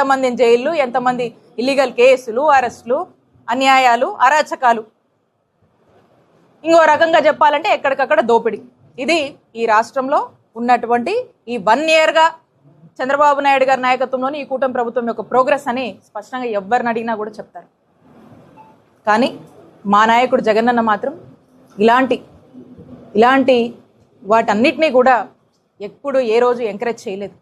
ఎంతమంది జైళ్ళు ఎంతమంది ఇల్లీగల్ కేసులు అరెస్టులు అన్యాయాలు అరాచకాలు. ఇంకో రకంగా చెప్పాలంటే ఎక్కడికక్కడ దోపిడీ. ఇది ఈ రాష్ట్రంలో ఉన్నటువంటి ఈ వన్ ఇయర్గా చంద్రబాబు నాయుడు గారి నాయకత్వంలోని ఈ కూటమి ప్రభుత్వం యొక్క ప్రోగ్రెస్ అని స్పష్టంగా ఎవరిని అడిగినా కూడా చెప్తారు. కానీ మా నాయకుడు జగనన్న మాత్రం ఇలాంటి ఇలాంటి వాటన్నిటినీ కూడా ఎప్పుడు ఏ రోజు ఎంకరేజ్ చేయలేదు.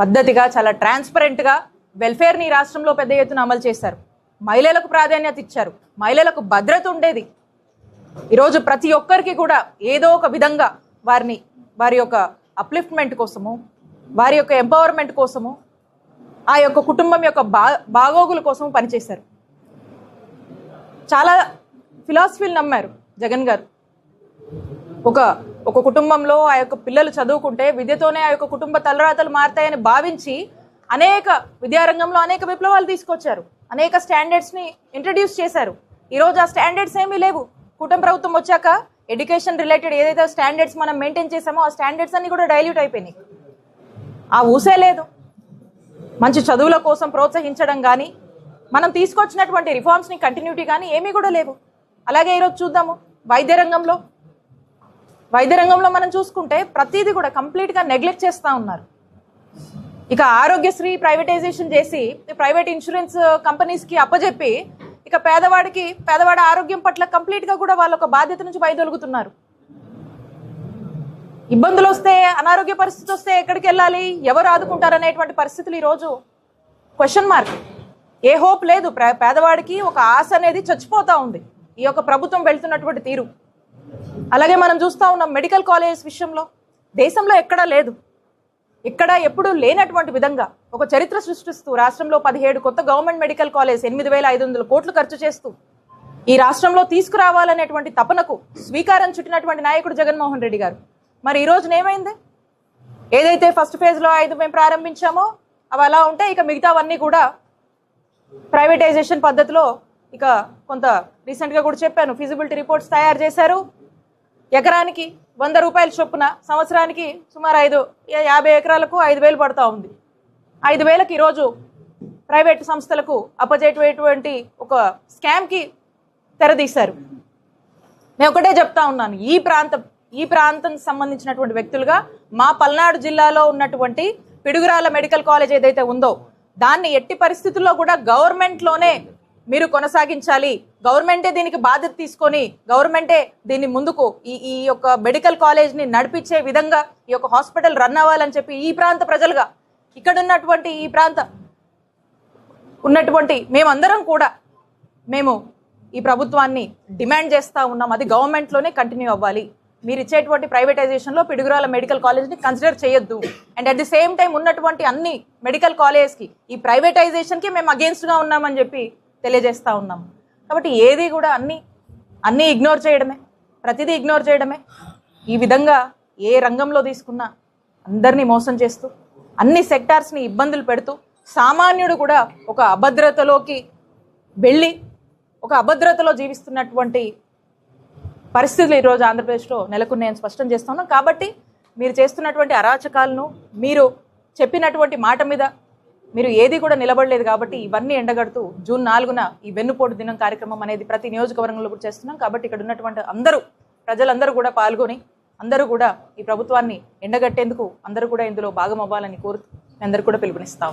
పద్ధతిగా చాలా ట్రాన్స్పరెంట్గా వెల్ఫేర్ని ఈ రాష్ట్రంలో పెద్ద ఎత్తున అమలు చేశారు. మహిళలకు ప్రాధాన్యత ఇచ్చారు. మహిళలకు భద్రత ఉండేది. ఈరోజు ప్రతి ఒక్కరికి కూడా ఏదో ఒక విధంగా వారిని వారి యొక్క అప్లిఫ్ట్మెంట్ కోసము వారి యొక్క ఎంపవర్మెంట్ కోసము ఆ యొక్క కుటుంబం యొక్క బా బాగోగుల కోసము పనిచేశారు. చాలా ఫిలాసఫీలు నమ్మారు జగన్ గారు. ఒక ఒక కుటుంబంలో ఆ యొక్క పిల్లలు చదువుకుంటే విద్యతోనే ఆ యొక్క కుటుంబ తలరాతలు మారుతాయని భావించి అనేక విద్యారంగంలో అనేక విప్లవాలు తీసుకొచ్చారు. అనేక స్టాండర్డ్స్ని ఇంట్రడ్యూస్ చేశారు. ఈరోజు ఆ స్టాండర్డ్స్ ఏమీ లేవు. కూటమి ప్రభుత్వం వచ్చాక ఎడ్యుకేషన్ రిలేటెడ్ ఏదైతే స్టాండర్డ్స్ మనం మెయింటైన్ చేసామో ఆ స్టాండర్డ్స్ అన్ని కూడా డైల్యూట్ అయిపోయినాయి. ఆ ఊసే లేదు. మంచి చదువుల కోసం ప్రోత్సహించడం కానీ మనం తీసుకొచ్చినటువంటి రిఫార్మ్స్ని కంటిన్యూటీ కానీ ఏమీ కూడా లేవు. అలాగే ఈరోజు చూద్దాము. వైద్య రంగంలో వైద్య రంగంలో మనం చూసుకుంటే ప్రతిదీ కూడా కంప్లీట్గా నెగ్లెక్ట్ చేస్తూ ఉన్నారు. ఇక ఆరోగ్యశ్రీ ప్రైవేటైజేషన్ చేసి ప్రైవేట్ ఇన్సూరెన్స్ కంపెనీస్కి అప్పజెప్పి ఇక పేదవాడికి పేదవాడి ఆరోగ్యం పట్ల కంప్లీట్గా కూడా వాళ్ళ ఒక బాధ్యత నుంచి వైదొలుగుతున్నారు ఇబ్బందులు వస్తే అనారోగ్య పరిస్థితి వస్తే ఎక్కడికి వెళ్ళాలి? ఎవరు ఆదుకుంటారు అనేటువంటి పరిస్థితులు ఈరోజు? క్వశ్చన్ మార్క్ ఏ హోప్ లేదు. పేదవాడికి ఒక ఆశ అనేది చచ్చిపోతూ ఉంది. ఈ యొక్క ప్రభుత్వం వెళ్తున్నటువంటి తీరు. అలాగే మనం చూస్తూ ఉన్నాం మెడికల్ కాలేజెస్ విషయంలో. దేశంలో ఎక్కడా లేదు. ఇక్కడ ఎప్పుడూ లేనటువంటి విధంగా ఒక చరిత్ర సృష్టిస్తూ రాష్ట్రంలో పదిహేడు కొత్త గవర్నమెంట్ మెడికల్ కాలేజ్ ఎనిమిది వేల ఐదు వందల కోట్లు ఖర్చు చేస్తూ ఈ రాష్ట్రంలో తీసుకురావాలనేటువంటి తపనకు స్వీకారం చుట్టినటువంటి నాయకుడు జగన్మోహన్ రెడ్డి గారు. మరి ఈ రోజున ఏమైంది? ఏదైతే ఫస్ట్ ఫేజ్లో ఐదు మేము ప్రారంభించామో అవి అలా ఉంటే ఇక మిగతావన్నీ కూడా ప్రైవేటైజేషన్ పద్ధతిలో ఇక కొంత రీసెంట్గా కూడా చెప్పాను ఫిజిబిలిటీ రిపోర్ట్స్ తయారు చేశారు. ఎకరానికి వంద రూపాయల చొప్పున సంవత్సరానికి సుమారు ఐదు యాభై ఎకరాలకు ఐదు వేలు పడుతూ ఉంది. ఐదు వేలకు ఈరోజు ప్రైవేట్ సంస్థలకు అప్పజేటువంటి ఒక స్కామ్కి తెరదీశారు. నేను ఒకటే చెప్తా ఉన్నాను. ఈ ప్రాంతం ఈ ప్రాంతం సంబంధించినటువంటి వ్యక్తులుగా మా పల్నాడు జిల్లాలో ఉన్నటువంటి పిడుగురాల మెడికల్ కాలేజ్ ఏదైతే ఉందో దాన్ని ఎట్టి పరిస్థితుల్లో కూడా గవర్నమెంట్లోనే మీరు కొనసాగించాలి. గవర్నమెంటే దీనికి బాధ్యత తీసుకొని గవర్నమెంటే దీన్ని ముందుకు ఈ ఈ యొక్క మెడికల్ కాలేజ్ని నడిపించే విధంగా ఈ యొక్క హాస్పిటల్ రన్ అవ్వాలని చెప్పి ఈ ప్రాంత ప్రజలుగా ఇక్కడ ఉన్నటువంటి ఈ ప్రాంత ఉన్నటువంటి మేమందరం కూడా మేము ఈ ప్రభుత్వాన్ని డిమాండ్ చేస్తూ ఉన్నాం. అది గవర్నమెంట్లోనే కంటిన్యూ అవ్వాలి. మీరు ఇచ్చేటువంటి ప్రైవేటైజేషన్లో పిడుగురాల మెడికల్ కాలేజ్ని కన్సిడర్ చేయొద్దు. And at the same time ఉన్నటువంటి అన్ని మెడికల్ కాలేజ్కి ఈ ప్రైవేటైజేషన్కి మేము అగేన్స్ట్గా ఉన్నామని చెప్పి తెలియజేస్తూ ఉన్నాము కాబట్టి ఏది కూడా అన్నీ అన్నీ ఇగ్నోర్ చేయడమే. ప్రతిదీ ఇగ్నోర్ చేయడమే. ఈ విధంగా ఏ రంగంలో తీసుకున్నా అందరినీ మోసం చేస్తూ అన్ని సెక్టార్స్ని ఇబ్బందులు పెడుతూ సామాన్యుడు కూడా ఒక అభద్రతలోకి వెళ్ళి ఒక అభద్రతలో జీవిస్తున్నటువంటి పరిస్థితులు ఈరోజు ఆంధ్రప్రదేశ్లో నెలకొన్నాయని స్పష్టం చేస్తున్నాం కాబట్టి మీరు చేస్తున్నటువంటి అరాచకాలను మీరు చెప్పినటువంటి మాట మీద మీరు ఏది కూడా నిలబడలేదు కాబట్టి ఇవన్నీ ఎండగడుతూ జూన్ నాలుగున ఈ వెన్నుపోటు దినం కార్యక్రమం అనేది ప్రతి నియోజకవర్గంలో కూడా చేస్తున్నాం. కాబట్టి ఇక్కడ ఉన్నటువంటి అందరూ ప్రజలందరూ కూడా పాల్గొని అందరూ కూడా ఈ ప్రభుత్వాన్ని ఎండగట్టేందుకు అందరూ కూడా ఇందులో భాగం అవ్వాలని కోరుతూ అందరూ కూడా పిలుపునిస్తా